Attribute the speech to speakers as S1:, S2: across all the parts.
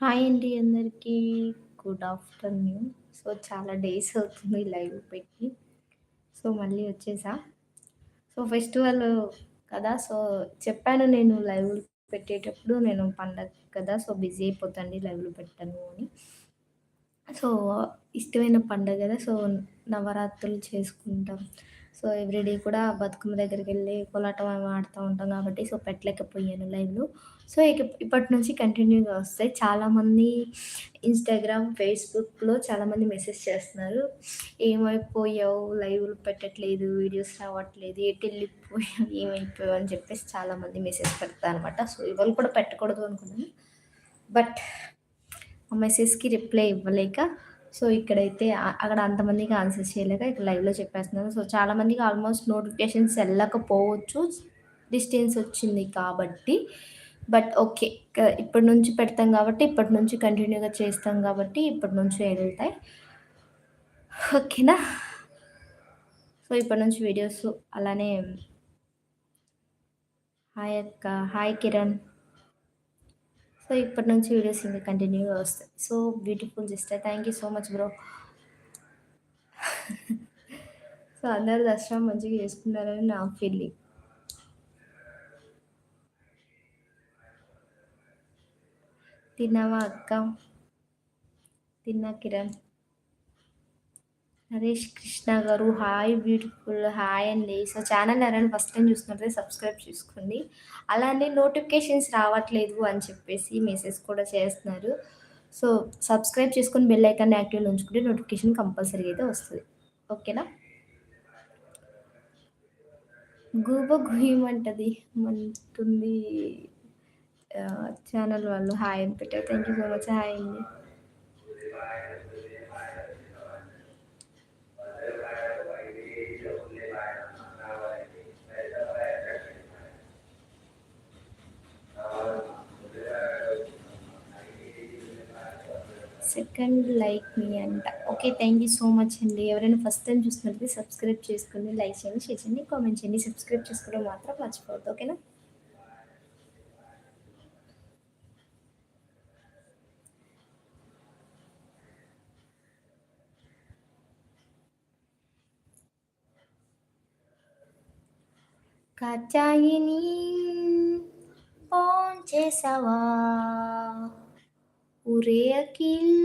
S1: Hi అండి అందరికీ. Good afternoon. So, చాలా డేస్ అవుతుంది లైవ్ పెట్టి. సో, మళ్ళీ వచ్చేసా. సో, ఫెస్టివల్ కదా! సో, చెప్పాను నేను లైవ్‌లు పెట్టేటప్పుడు నేను పండగ కదా! సో, బిజీ అయిపోతుంది లైవ్‌లు పెట్టాను అని. సో, ఇష్టమైన పండగ కదా సో, నవరాత్రులు చేసుకుంటాం. సో, ఎవ్రీడే కూడా బతుకమ్మ దగ్గరికెళ్ళి కోలాటం ఆడుతూ ఉంటాం కాబట్టి, సో, పెట్టలేకపోయాను లైవ్‌లు. సో, ఇక ఇప్పటి నుంచి కంటిన్యూగా వస్తాయి. చాలామంది ఇన్‌స్టాగ్రామ్, ఫేస్‌బుక్‌లో చాలామంది మెసేజ్ చేస్తున్నారు. "ఏమైపోయావు? లైవ్‌లు పెట్టట్లేదు, వీడియోస్ రావట్లేదు, ఎటెళ్ళిపోయావు? ఏమైపోయావు?" అని చెప్పేసి చాలామంది మెసేజ్ పెడతారు అనమాట సో, ఇవాళ కూడా పెట్టకూడదు అనుకున్నాను. బట్ ఆ మెసేజ్‌కి రిప్లై ఇవ్వలేక సో, ఇక్కడైతే అక్కడ అంతమందికి ఆన్సర్ చేయలేక ఇక్కడ లైవ్‌లో చెప్పేస్తున్నాను. సో, చాలామందికి ఆల్మోస్ట్ నోటిఫికేషన్స్ వెళ్ళకపోవచ్చు డిస్టెన్స్ వచ్చింది కాబట్టి. But okay. ఇప్పటి నుంచి పెడతాం కాబట్టి, ఇప్పటి నుంచి కంటిన్యూగా చేస్తాం కాబట్టి, ఇప్పటి నుంచి వెళ్తాయి ఓకేనా? సో, ఇప్పటి నుంచి వీడియోస్ అలానే హాయ్ అక్క. హాయ్ కిరణ్. సో, ఇప్పటి నుంచి వీడియోస్ ఇంకా కంటిన్యూగా వస్తాయి. So, beautiful sister. Thank you so much bro. So, అందరూ దసరా మంచిగా చేసుకున్నారని నా ఫీలింగ్. తిన్నావా అక్క? తిన్నా Kiran. Naresh Krishna garu hi beautiful hi అండి. సో, ఛానల్ ఎవరైనా ఫస్ట్ టైమ్ చూస్తున్నట్లయితే సబ్స్క్రైబ్ చేసుకోండి. అలానే నోటిఫికేషన్స్ రావట్లేదు అని చెప్పేసి మెసేజ్ కూడా చేస్తున్నారు. సో, సబ్స్క్రైబ్ చేసుకొని బెల్ ఐకాన్ యాక్టివ్ ఉంచుకుంటే నోటిఫికేషన్ కంపల్సరీగా అయితే వస్తుంది ఓకేనా? గూబ గుయ్యమంటది మంటుంది. ఛానల్ వాళ్ళు హాయ్ అని పెట్టారు. Thank you so much. Hi అండి. సెకండ్ లైక్ మీ అంట. Okay. Thank you so much అండి. ఎవరైనా ఫస్ట్ టైమ్ చూస్తున్నట్లయితే సబ్స్క్రైబ్ చేసుకోండి, లైక్ చేయండి, షేర్ చేయండి, కామెంట్ చేయండి. సబ్స్క్రైబ్ చేసుకోవడం మాత్రం మర్చిపోవద్దు. ఓకేనా? కాత్యాయిని చేసావా ఉరే అఖిల్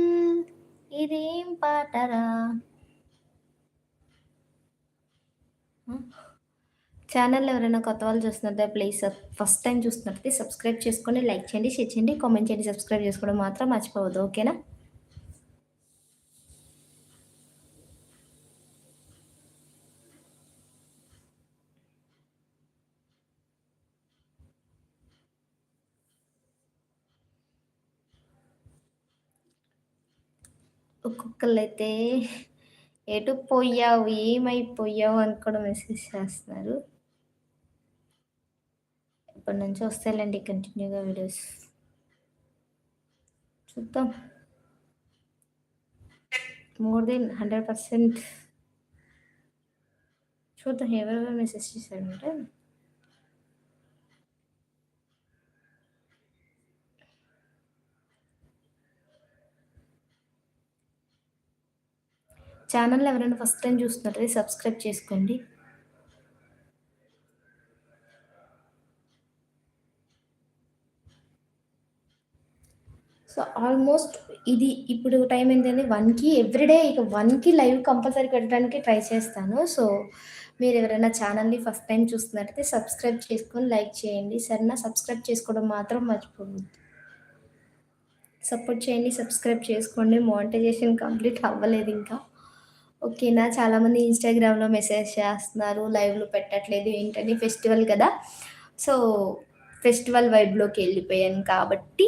S1: ఇదేం పాటరా? ఛానల్ ఎవరైనా కొత్త వాళ్ళు చూస్తున్నట్లయితే ప్లీజ్ ఫస్ట్ uh, టైం చూస్తున్నట్లయితే సబ్స్క్రైబ్ చేసుకొని లైక్ చేయండి, షేర్ చేయండి, కామెంట్ చేయండి. సబ్స్క్రైబ్ చేసుకోవడం మాత్రం మర్చిపోవద్దు. ఓకేనా? ఒక్కొక్కళ్ళైతే ఎటు పోయావు? ఏమైపోయావు? అని కూడా మెసేజ్ చేస్తున్నారు. ఇప్పటి నుంచి వస్తాయిలెండి కంటిన్యూగా వీడియోస్. చూద్దాం. మోర్ దెన్ 100% చూద్దాం ఎవరెవరు మెసేజ్ చేశారంటే ఛానల్ ఎవరైనా ఫస్ట్ టైం చూస్తున్నట్లయితే సబ్స్క్రైబ్ చేసుకోండి. సో, ఆల్మోస్ట్ ఇది ఇప్పుడు టైం ఏంటంటే వన్కి ఎవ్రీడే ఇక వన్కి లైవ్ కంపల్సరీ పెట్టడానికి ట్రై చేస్తాను. సో, మీరు ఎవరైనా ఛానల్‌ని ఫస్ట్ టైం చూస్తున్నట్టయితే సబ్స్క్రైబ్ చేసుకొని లైక్ చేయండి. సరేనా? సబ్స్క్రైబ్ చేసుకోవడం మాత్రం మర్చిపోవద్దు. సపోర్ట్ చేయండి, సబ్స్క్రైబ్ చేసుకోండి. మానిటైజేషన్ కంప్లీట్ అవ్వలేదు ఇంకా. ఓకేనా? చాలామంది ఇన్‌స్టాగ్రామ్‌లో మెసేజ్ చేస్తున్నారు. లైవ్‌లు పెట్టట్లేదు ఏంటని ఫెస్టివల్ కదా! సో, ఫెస్టివల్ వైబ్‌లోకి వెళ్ళిపోయాను కాబట్టి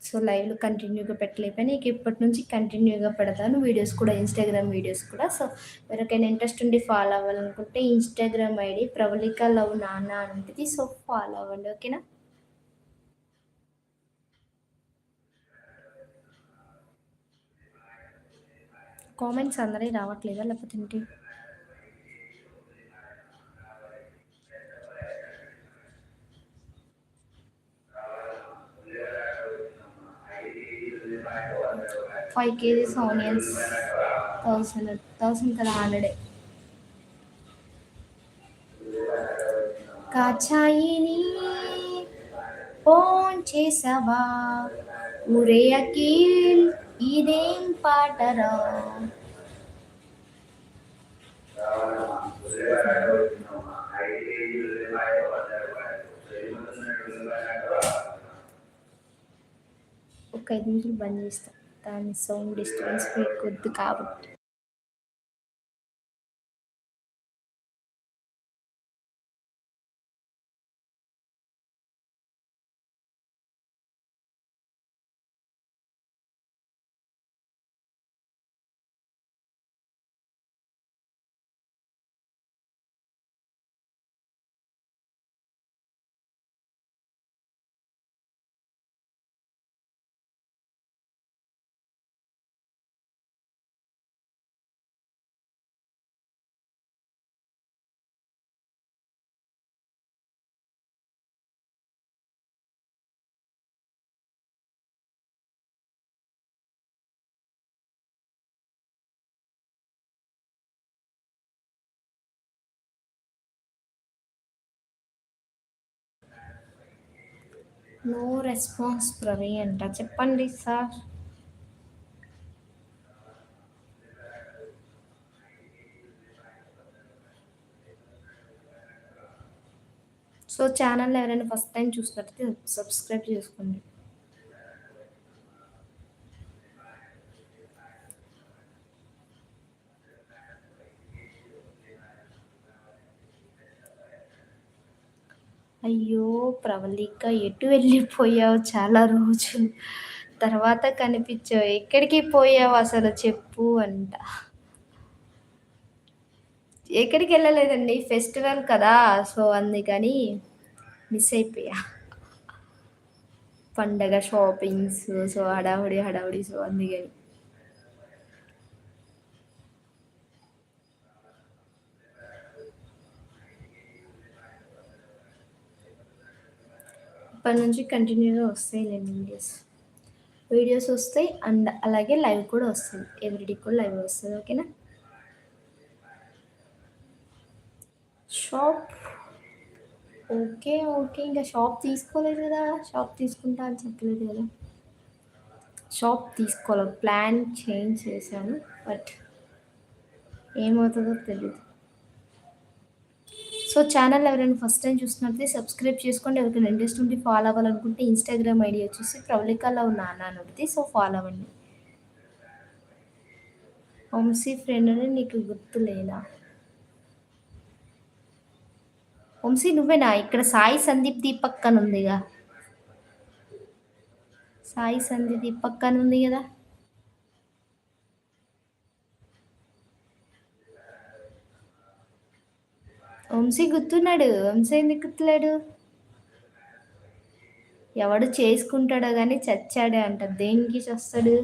S1: సో, లైవ్‌లు కంటిన్యూగా పెట్టలేకపోయినా ఇక ఇప్పటి నుంచి కంటిన్యూగా పెడతాను. వీడియోస్ కూడా ఇన్‌స్టాగ్రామ్ వీడియోస్ కూడా. సో, ఎవరికైనా ఇంట్రెస్ట్ ఉండి ఫాలో అవ్వాలనుకుంటే ఇన్‌స్టాగ్రామ్ ఐడి ప్రవళిక లవ్ నాన్న అనేది సో, ఫాలో అవ్వండి. ఓకేనా? కామెంట్స్ అందరి రావట్లేదా లేకపోతే ఏంటి? Five KGs onions thousand thousand కదా హండ్రెడే కాచాయిని ఫోన్ చేసావా ఊరే అకీల్ ఇదేం పాటరా? ఒక ఐదు నిమిషాలు బంద్ చేస్తాను దాని సౌండ్ డిస్టర్బెన్స్ కొద్ది కాబట్టి. నో రెస్పాన్స్ ప్రవీణ్ అంట. చెప్పండి సార్. సో ఛానల్ ఎవరైనా ఫస్ట్ టైం చూసినట్టయితే సబ్స్క్రైబ్ చేసుకోండి. అయ్యో ప్రవళిక ఎటు వెళ్ళిపోయావు చాలా రోజులు. తర్వాత కనిపించావు. ఎక్కడికి పోయావు అసలు చెప్పు అంట. ఎక్కడికి వెళ్ళలేదండి. ఫెస్టివల్ కదా సో అందుకని మిస్ అయిపోయా. పండగ షాపింగ్స్ సో హడావుడి హడావుడి సో అందుకని. అప్పటి నుంచి కంటిన్యూగా వస్తాయి లేండి వీడియోస్ వీడియోస్ వస్తాయి అండ్ అలాగే లైవ్ కూడా వస్తుంది ఎవ్రీడే కూడా లైవ్ వస్తుంది ఓకేనా షాప్ ఓకే ఓకే ఇంకా షాప్ తీసుకోలేదు కదా. షాప్ తీసుకుంటా అని చెప్పలేదు కదా. షాప్ తీసుకోవాలి. ప్లాన్ చేంజ్ చేశాను బట్ ఏమవుతుందో తెలియదు సో ఛానల్ ఎవరైనా ఫస్ట్ టైం చూస్తున్నట్లయితే సబ్స్క్రైబ్ చేసుకోండి. ఎవరికైనా ఇంట్రెస్ట్ ఉంటే ఫాలో అవ్వాలనుకుంటే ఇన్స్టాగ్రామ్ ఐడి వచ్చేసి ప్రవళికలో నాన్న అని సో ఫాలో అవ్వండి. వంశీ ఫ్రెండ్ అని నీకు గుర్తులేనా వంశీ నువ్వేనా? ఇక్కడ సాయి సందీప్ దీపక్కన ఉందిగా. సాయి సందీప్ దీపక్కన ఉంది కదా? వంశీ గుర్తున్నాడు. వంశీ ఎందుకు గుర్తులేడు? ఎవడు చేసుకుంటాడో కానీ చచ్చాడే అంట. దేనికి చస్తాడు?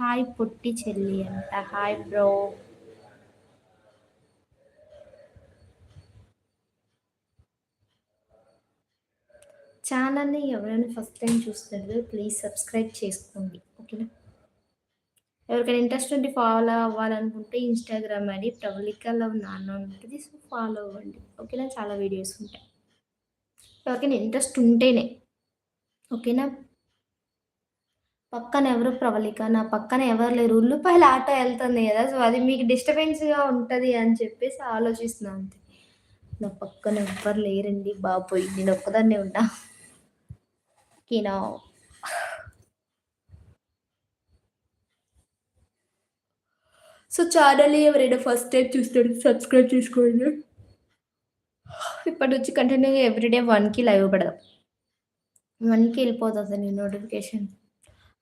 S1: హాయ్ పొట్టి చెల్లి అంట. Hi bro. ఛానల్ని ఎవరైనా ఫస్ట్ టైం చూస్తున్నారు ప్లీజ్ సబ్స్క్రైబ్ చేసుకోండి ఓకేనా? ఎవరికైనా ఇంట్రెస్ట్ ఉంటే ఫాలో అవ్వాలనుకుంటే ఇన్స్టాగ్రామ్ ఐడి ప్రవళికలో నాన్న ఉంటుంది సో ఫాలో అవ్వండి ఓకేనా? చాలా వీడియోస్ ఉంటాయి. ఎవరికైనా ఇంట్రెస్ట్ ఉంటేనే ఓకేనా? పక్కన ఎవరు ప్రవళిక? నా పక్కన ఎవరు లేరు? ఉల్లిపాయల ఆట వెళ్తుంది కదా సో అది మీకు డిస్టర్బెన్స్గా ఉంటుంది అని చెప్పేసి ఆలోచిస్తున్నాను అంతే. నా పక్కన ఎవ్వరు లేరండి బాబోయ్ నేను ఒక్కదాన్నే ఉన్నా. ఓకేనా సో ఛానల్ ఎవరైనా ఫస్ట్ టైం చూస్తారు సబ్స్క్రైబ్ చేసుకోండి. ఇప్పటి నుంచి కంటిన్యూగా ఎవ్రీడే వన్కి లైవ్ పెడదాం. వన్కి వెళ్ళిపోతుంది నేను notification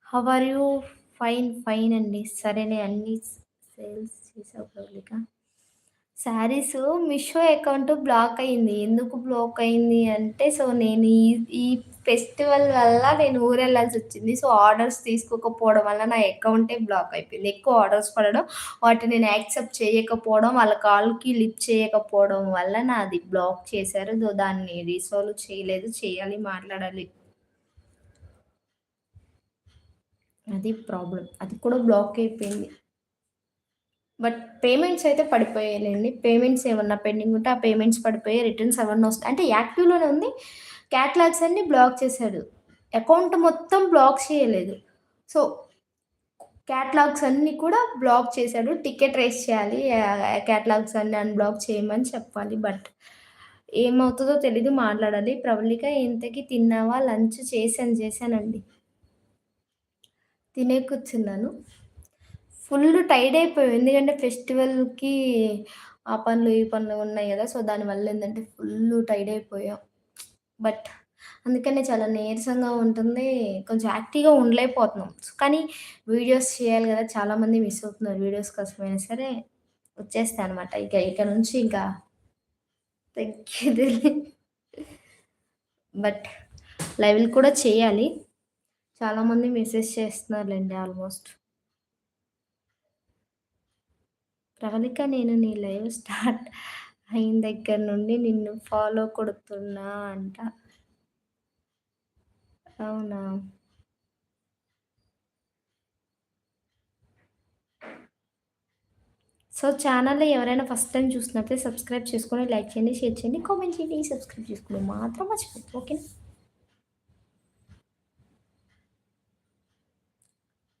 S1: how are you fine fine అండి. సరేనే అన్ని సేల్స్ చేసావు పబ్లిక? శారీస్ మీషో అకౌంట్ బ్లాక్ అయింది ఎందుకు బ్లాక్ అయింది అంటే సో నేను ఈ ఈ ఫెస్టివల్ వల్ల నేను ఊరెళ్ళాల్సొచ్చింది. సో, ఆర్డర్స్ తీసుకోకపోవడం వల్ల నా అకౌంటే బ్లాక్ అయిపోయింది. ఎక్కువ ఆర్డర్స్ పడడం, వాటిని నేను యాక్సెప్ట్ చేయకపోవడం, వాళ్ళ కాల్‌కి లిఫ్ట్ చేయకపోవడం వల్ల నాది బ్లాక్ చేశారు. దో దాన్ని రీసాల్వ్ చేయలేదు. చేయాలి, మాట్లాడాలి. అది ప్రాబ్లమ్. అది కూడా బ్లాక్ అయిపోయింది. బట్ పేమెంట్స్ అయితే పడిపోయాయండి పేమెంట్స్ ఏమన్నా పెండింగ్ ఉంటే ఆ పేమెంట్స్ పడిపోయాయి. రిటర్న్స్ ఏమన్నా వస్తాయి. అంటే యాక్టివ్‌లోనే ఉంది. క్యాట్లాగ్స్ అన్నీ బ్లాక్ చేశాడు. అకౌంట్ మొత్తం బ్లాక్ చేయలేదు. సో, క్యాటలాగ్స్ అన్నీ కూడా బ్లాక్ చేశాడు. టికెట్ రేస్ చేయాలి. క్యాట్లాగ్స్ అన్ని అన్నీ అన్‌బ్లాక్ చేయమని చెప్పాలి. బట్ ఏమవుతుందో తెలీదు. మాట్లాడాలి. ప్రవళిక ఇంతకీ తిన్నావా? లంచ్ చేశాను, చేశానండి. తినే కూర్చున్నాను. ఫుల్ టైడ్ అయిపోయాం. ఎందుకంటే ఫెస్టివల్‌కి ఆ పనులు, ఈ పనులు ఉన్నాయి కదా సో, దానివల్ల ఏంటంటే ఫుల్లు టైడ్ అయిపోయాం. బట్ అందుకనే చాలా నీరసంగా ఉంటుంది. కొంచెం యాక్టివ్‌గా ఉండలేకపోతున్నాం. కానీ వీడియోస్ చేయాలి కదా చాలామంది మిస్ అవుతున్నారు. వీడియోస్ కోసమైనా సరే వచ్చేస్తాయి అనమాట. ఇక ఇక నుంచి ఇంకా తగ్గేది బట్ లైవ్‌లు కూడా చేయాలి. చాలామంది మెసేజ్ చేస్తున్నారులేండి ఆల్మోస్ట్. ప్రవళిక నేను నీ లైవ్ స్టార్ట్ అయిన దగ్గర నుండి నిన్ను ఫాలో కొడుతున్నా అంట. అవునా? సో, ఛానల్లో ఎవరైనా ఫస్ట్ టైమ్ చూసినట్లయితే సబ్స్క్రైబ్ చేసుకొని, లైక్ చేయండి, షేర్ చేయండి, కామెంట్ చేయండి, సబ్స్క్రైబ్ చేసుకోండి మాత్రం మర్చిపోవద్దు. ఓకేనా?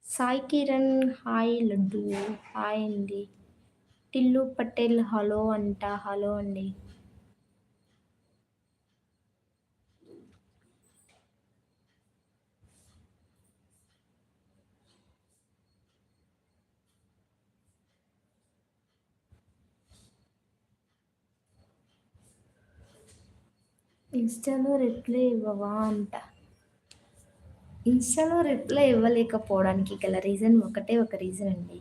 S1: సాయి కిరణ్ హాయ్ లడ్డు. హాయ్ అండి. టిల్లు పటేల్ హలో అంట. హలో అండి. ఇన్‌స్టాలో రిప్లై ఇవ్వవా అంట. ఇన్‌స్టాలో రిప్లై ఇవ్వలేకపోవడానికి గల రీజన్ ఒకటే ఒక రీజన్ అండి.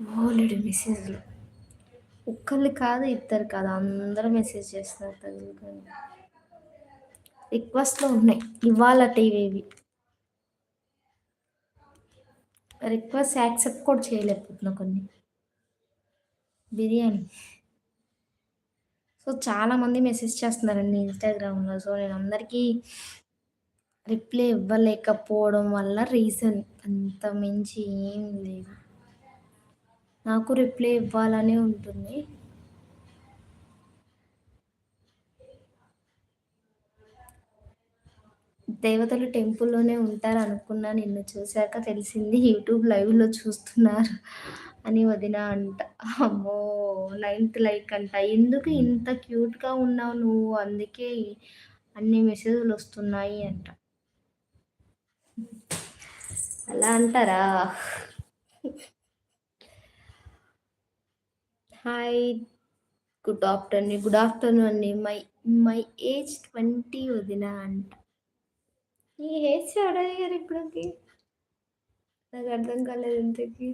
S1: బోలెడు మెసేజ్‌లు. ఒక్కళ్ళు కాదు, ఇద్దరు కాదు. అందరూ మెసేజ్ చేస్తున్నారు తగులుకొని. రిక్వెస్ట్‌లో ఉన్నాయి. ఇవాళటివి ఇవేవి రిక్వెస్ట్ యాక్సెప్ట్ కూడా చేయలేకపోతున్నా కొన్ని. బిర్యానీ. సో, చాలామంది మెసేజ్ చేస్తున్నారండి ఇన్‌స్టాగ్రామ్‌లో. సో, నేను అందరికీ రిప్లై ఇవ్వలేకపోవడం వల్ల రీజన్. అంత మించి ఏం లేదు. నాకు రిప్లై ఇవ్వాలనే ఉంటుంది. దేవతలు టెంపుల్‌లోనే ఉంటారు అనుకున్నా నిన్ను చూశాక తెలిసింది యూట్యూబ్ లైవ్‌లో చూస్తున్నారు అని వదిన అంట. అమ్మో! నైన్త్ లైక్ అంట. ఎందుకు ఇంత క్యూట్‌గా ఉన్నావు నువ్వు అందుకే అన్ని మెసేజ్లు వస్తున్నాయి అంట. అలా అంటారా? Hi. Good afternoon. Good afternoon అండి. మై మై ఏజ్ 20 వదిన అంట. ఈ ఏజ్ ఎవరడిగారు ఇప్పటికి? నాకు అర్థం కాలేదు ఇంతకీ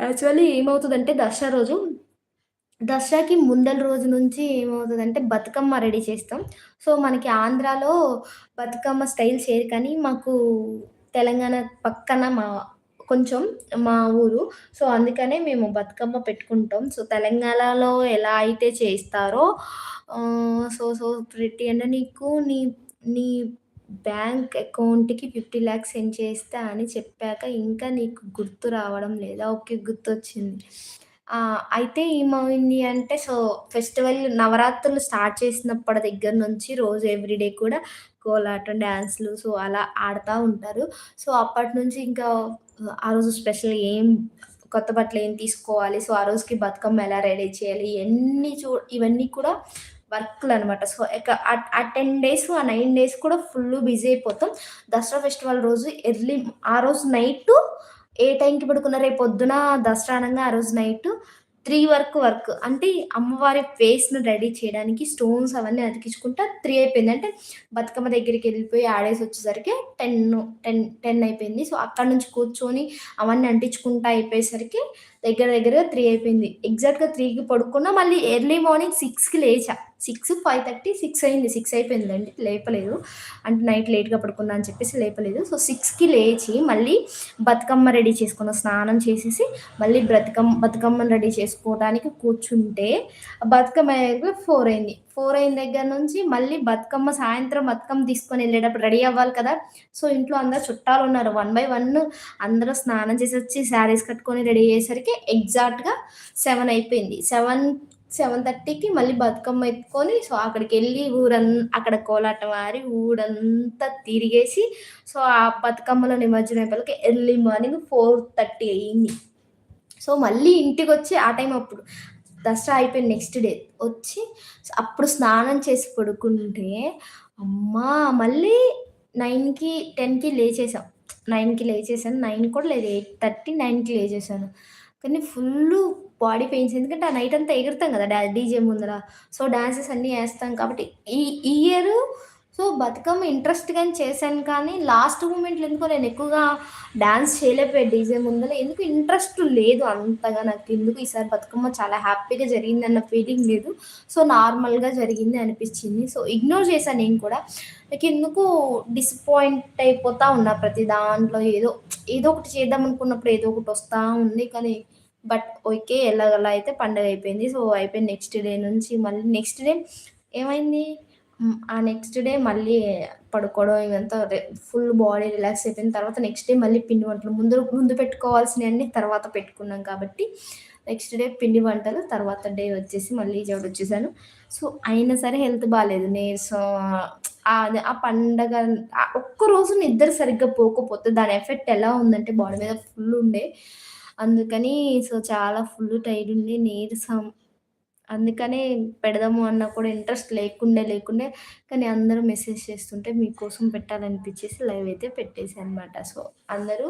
S1: యాక్చువల్లీ ఏమవుతుందంటే దసరా రోజు దసరాకి ముందల రోజు నుంచి ఏమవుతుందంటే బతుకమ్మ రెడీ చేస్తాం. సో, మనకి ఆంధ్రాలో బతుకమ్మ స్టైల్ చేయరు కానీ మాకు తెలంగాణ పక్కన మా కొంచెం మా ఊరు. సో, అందుకనే మేము బతుకమ్మ పెట్టుకుంటాం. సో, తెలంగాణలో ఎలా అయితే చేస్తారో సో, సో ప్రిటీ అంటే నీకు నీ నీ బ్యాంక్ అకౌంట్‌కి 50,00,000 సెండ్ చేస్తా అని చెప్పాక ఇంకా నీకు గుర్తు రావడం లేదా? ఓకే. గుర్తొచ్చింది. ఆ! అయితే ఏమైంది అంటే సో, ఫెస్టివల్ నవరాత్రులు స్టార్ట్ చేసినప్పటి దగ్గర నుంచి రోజు ఎవ్రీడే కూడా కోలాటం, డ్యాన్స్లు సో, అలా ఆడుతూ ఉంటారు. సో, అప్పటి నుంచి ఇంకా ఆ రోజు స్పెషల్ ఏం కొత్త బట్టలు ఏం తీసుకోవాలి. సో, ఆ రోజుకి బతుకమ్మ ఎలా రెడీ చేయాలి. ఇవన్నీ చూ ఇవన్నీ కూడా వర్క్లు అనమాట సో, ఇక ఆ ఆ 10 డేస్, ఆ నైన్ డేస్ కూడా ఫుల్ బిజీ అయిపోతాం. దసరా ఫెస్టివల్ రోజు ఎర్లీ ఆ రోజు నైట్ ఏ టైంకి పడుకున్న రేపు పొద్దున దసరా అనంగా ఆ రోజు నైట్ త్రీ వరకు వర్క్. అంటే అమ్మవారి ఫేస్‌ను రెడీ చేయడానికి స్టోన్స్ అవన్నీ అతికించుకుంటా త్రీ అయిపోయింది. అంటే బతుకమ్మ దగ్గరికి వెళ్ళిపోయి ఆడేసి వచ్చేసరికి 10, 10, 10 అయిపోయింది. సో, అక్కడి నుంచి కూర్చొని అవన్నీ అంటించుకుంటా అయిపోయేసరికి దగ్గర దగ్గరగా త్రీ అయిపోయింది. ఎగ్జాక్ట్‌గా త్రీకి పడుకున్నా మళ్ళీ ఎర్లీ మార్నింగ్ సిక్స్కి లేచా. 6, 5:30, 6 అయింది. సిక్స్ అయిపోయిందండి. లేపలేదు. అంటే నైట్ లేట్‌గా పడుకున్నా అని చెప్పేసి లేపలేదు. సో, సిక్స్కి లేచి మళ్ళీ బతుకమ్మ రెడీ చేసుకున్న స్నానం చేసేసి మళ్ళీ బ్రతుకమ్మ బతుకమ్మని రెడీ చేసుకోవడానికి కూర్చుంటే బతుకమ్మ ఫోర్ అయింది. ఫోర్ అయిన దగ్గర నుంచి మళ్ళీ బతుకమ్మ సాయంత్రం బతుకమ్మ తీసుకొని వెళ్ళేటప్పుడు రెడీ అవ్వాలి కదా! సో, ఇంట్లో అందరు చుట్టాలు ఉన్నారు వన్ బై వన్ అందరూ స్నానం చేసి వచ్చి శారీస్ కట్టుకొని రెడీ అయ్యేసరికి ఎగ్జాక్ట్‌గా సెవెన్ అయిపోయింది. సెవెన్ 7 7:30కి మళ్ళీ బతుకమ్మ ఎత్తుకొని సో, అక్కడికి వెళ్ళి ఊరన్ అక్కడ కోలాటం ఆడి ఊరంతా తిరిగేసి సో, ఆ బతుకమ్మలో నిమజ్జనం అయిపోయాక ఎర్లీ మార్నింగ్ 4:30 అయింది. సో, మళ్ళీ ఇంటికొచ్చి ఆ టైం అప్పుడు దసరా అయిపోయిన నెక్స్ట్ డే. వచ్చి అప్పుడు స్నానం చేసి పడుకుంటే అమ్మా! మళ్ళీ 9కి, 10కి లేచేసాం. నైన్కి లేచేసాను. నైన్ కూడా లేదు 8:30, 9కి లేచేసాను. కానీ ఫుల్ బాడీ పెయిన్స్ ఎందుకంటే ఆ నైట్ అంతా ఎగురుతాం కదా! డా డీజే ముందర. సో, డాన్సెస్ అన్నీ వేస్తాం కాబట్టి ఈ ఈ సో, బతుకమ్మ ఇంట్రెస్ట్‌గానే చేశాను కానీ లాస్ట్ మూమెంట్‌లో ఎందుకో నేను ఎక్కువగా డాన్స్ చేయలేకపోయాను డీజే ముందర ఎందుకు ఇంట్రెస్ట్ లేదు అంతగా నాకు. ఎందుకు ఈసారి బతుకమ్మ చాలా హ్యాపీగా జరిగింది అన్న ఫీలింగ్ లేదు. సో, నార్మల్‌గా జరిగింది అనిపించింది సో, ఇగ్నోర్ చేశాను నేను కూడా. నాకు ఎందుకు డిసప్పాయింట్ అయిపోతా ఉన్నా ప్రతి దాంట్లో ఏదో ఏదో ఒకటి చేద్దాం అనుకున్నప్పుడు ఏదో ఒకటి వస్తూ ఉంది. కానీ బట్ ఓకే. ఎలాగలా అయితే పండగ అయిపోయింది. సో, అయిపోయింది నెక్స్ట్ డే నుంచి మళ్ళీ నెక్స్ట్ డే ఏమైంది? ఆ నెక్స్ట్ డే మళ్ళీ పడుకోవడం ఇవంతా ఫుల్ బాడీ రిలాక్స్ అయిపోయిన తర్వాత నెక్స్ట్ డే మళ్ళీ పిండి వంటలు ముందు ముందు పెట్టుకోవాల్సినవన్నీ తర్వాత పెట్టుకున్నాం కాబట్టి నెక్స్ట్ డే పిండి వంటలు, తర్వాత డే వచ్చేసి మళ్ళీ చోటు వచ్చేసాను. సో, అయినా సరే హెల్త్ బాగాలేదు నీరసం అది ఆ పండగ ఒక్క ఒక్కరోజు నిద్ర సరిగ్గా పోకపోతే దాని ఎఫెక్ట్ ఎలా ఉందంటే బాడీ మీద ఫుల్ ఉండే. అందుకని సో, చాలా ఫుల్ టైడ్ ఉండి నీరసం. అందుకనే పెడదాము అన్న కూడా ఇంట్రెస్ట్ లేకుండే లేకుండే కానీ అందరూ మెసేజ్ చేస్తుంటే మీకోసం పెట్టాలనిపించేసి లైవ్ అయితే పెట్టేసా అనమాట. సో, అందరూ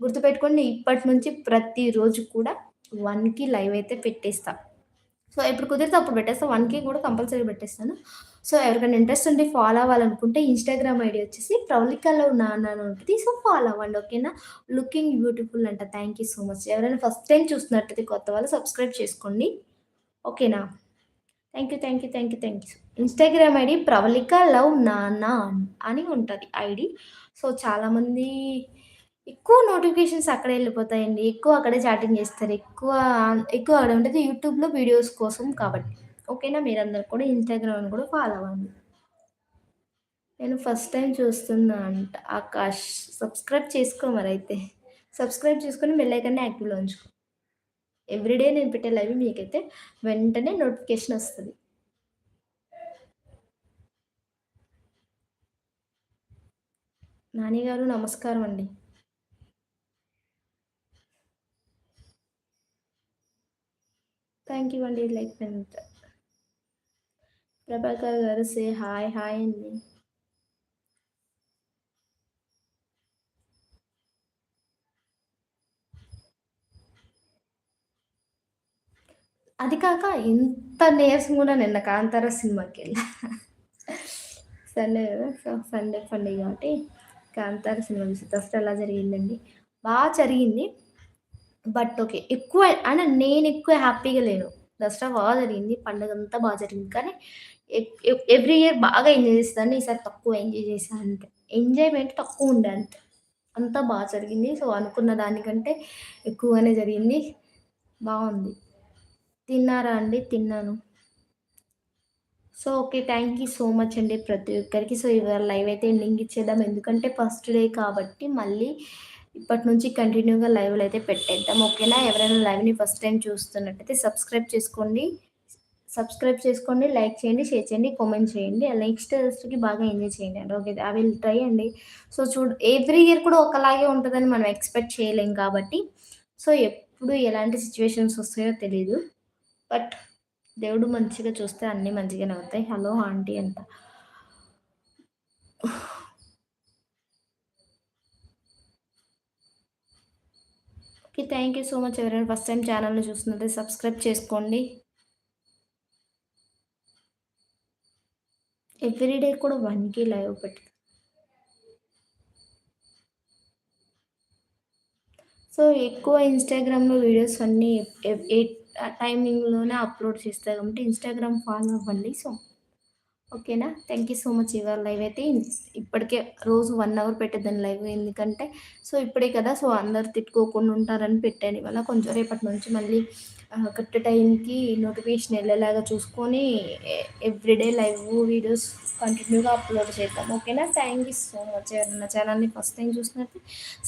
S1: గుర్తుపెట్టుకోండి ఇప్పటి నుంచి ప్రతిరోజు కూడా వన్కి లైవ్ అయితే పెట్టేస్తా. సో, ఎప్పుడు కుదిరితే అప్పుడు పెట్టేస్తా. వన్కి కూడా కంపల్సరీ పెట్టేస్తాను. సో, ఎవరికైనా ఇంట్రెస్ట్ ఉంటే ఫాలో అవ్వాలనుకుంటే ఇన్‌స్టాగ్రామ్ ఐడి వచ్చేసి ప్రవళిక లవ్ నాన్న అని ఉంటుంది సో, ఫాలో అవ్వండి. ఓకేనా? లుకింగ్ బ్యూటిఫుల్ అంట. Thank you so much. ఎవరైనా ఫస్ట్ టైం చూస్తున్నట్టయితే కొత్త వాళ్ళు సబ్స్క్రైబ్ చేసుకోండి. ఓకేనా? Thank you. Thank you. Thank you. Thank you. Instagram ID Pravalika love నానా అని ఉంటుంది ఐడి సో, చాలామంది ఎక్కువ నోటిఫికేషన్స్ అక్కడే వెళ్ళిపోతాయండి ఎక్కువ అక్కడే చాటింగ్ చేస్తారు. ఎక్కువ ఎక్కువ అక్కడ ఉంటుంది యూట్యూబ్‌లో వీడియోస్ కోసం కాబట్టి. ఓకేనా? మీరందరు కూడా ఇన్‌స్టాగ్రామ్‌ని కూడా ఫాలో అవ్వండి. నేను ఫస్ట్ టైం చూస్తున్నా అంట. ఆకాష్ సబ్స్క్రైబ్ చేసుకో మరి అయితే సబ్స్క్రైబ్ చేసుకొని బెల్ యాక్టివ్‌లో ఉంచుకో. ఎవ్రీడే నేను పెట్టే లైవ్ మీకైతే వెంటనే నోటిఫికేషన్ వస్తుంది నాని గారు నమస్కారం అండి. థ్యాంక్ యూ అండి. లైక్ పెంత ప్రభాకర్ గారు సే హాయ్. హాయ్ అండి. అది కాక ఇంత నీరసంగా కూడా నిన్న 'కాంతార' సినిమాకి వెళ్ళా సండే కదా సో, సండే పండుగ కాబట్టి 'కాంతార' సినిమా చూసి దసరా ఎలా జరిగిందండి? బాగా జరిగింది. But okay. ఎక్కువ అంటే నేనెక్కువ హ్యాపీగా లేను. దసరా బాగా జరిగింది. పండగంతా బాగా జరిగింది. కానీ ఎవ్రీ ఇయర్ బాగా ఎంజాయ్ చేస్తాను ఈసారి తక్కువ ఎంజాయ్ చేశాను అంతే. ఎంజాయ్‌మెంట్ తక్కువుండే అంతే. అంతా బాగా జరిగింది. సో, అనుకున్న దానికంటే ఎక్కువగానే జరిగింది. బాగుంది తిన్నారా అండి? తిన్నాను. So, okay. Thank you so much అండి ప్రతి ఒక్కరికి. సో, ఇవాళ లైవ్ అయితే ఎండింగ్ ఇచ్చేద్దాం. ఎందుకంటే ఫస్ట్ డే కాబట్టి మళ్ళీ ఇప్పటి నుంచి కంటిన్యూగా లైవ్‌లు అయితే పెట్టేద్దాం. ఓకేనా? ఎవరైనా లైవ్‌ని ఫస్ట్ టైం చూస్తున్నట్టయితే సబ్స్క్రైబ్ చేసుకోండి. సబ్స్క్రైబ్ చేసుకోండి. లైక్ చేయండి, షేర్ చేయండి, కామెంట్ చేయండి. నెక్స్ట్కి బాగా ఎంజాయ్ చేయండి అండి. ఓకే. ఐ విల్ ట్రై అండి. సో, చూడు ఎవ్రీ ఇయర్ కూడా ఒకలాగే ఉంటుందని మనం ఎక్స్‌పెక్ట్ చేయలేం కాబట్టి సో, ఎప్పుడు ఎలాంటి సిచ్యువేషన్స్ వస్తాయో తెలీదు. బట్ దేవుడు మంచిగా చూస్తే అన్నీ మంచిగానే అవుతాయి. హలో ఆంటీ అంట. Okay. Thank you so much ఎవరైనా ఫస్ట్ టైమ్ ఛానల్‌ని చూస్తున్నట్లయితే సబ్స్క్రైబ్ చేసుకోండి. ఎవ్రీడే కూడా కూడా 1కి లైవ్ పెడతా. సో, ఎక్కువ ఇన్‌స్టాగ్రామ్‌లో వీడియోస్ అన్నీ ఏ టైమింగ్‌లోనే అప్‌లోడ్ చేస్తారు కాబట్టి ఇన్‌స్టాగ్రామ్ ఫాలో అవ్వండి. సో, ఓకేనా? Thank you so much. ఇవాళ లైవ్ అయితే ఇప్పటికే రోజు వన్ అవర్ పెట్టేదాన్ని లైవ్. ఎందుకంటే సో, ఇప్పుడే కదా! సో, అందరు తిట్టుకోకుండా ఉంటారని పెట్టాను ఇవాళ. కొంచెం రేపటి నుంచి మళ్ళీ కరెక్ట్ టైంకి నోటిఫికేషన్ వెళ్ళేలాగా చూసుకొని ఎవ్రీడే లైవ్ వీడియోస్ కంటిన్యూగా అప్‌లోడ్ చేద్దాం. ఓకేనా? Thank you so much. నా ఛానల్‌ని ఫస్ట్ టైం చూసినట్లయితే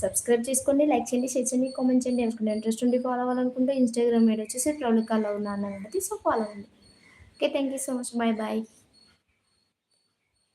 S1: సబ్స్క్రైబ్ చేసుకోండి, లైక్ చేయండి, షేర్ చేయండి, కామెంట్ చేయండి. ఎవరికైనా ఇంట్రెస్ట్ ఉండి ఫాలో అవ్వాలనుకుంటే ఇన్‌స్టాగ్రామ్ మీద వచ్చేసి ప్రౌలికాలో ఉన్నాను నాన్న సో, ఫాలో అవ్వండి. Okay. Thank you so much. Bye bye.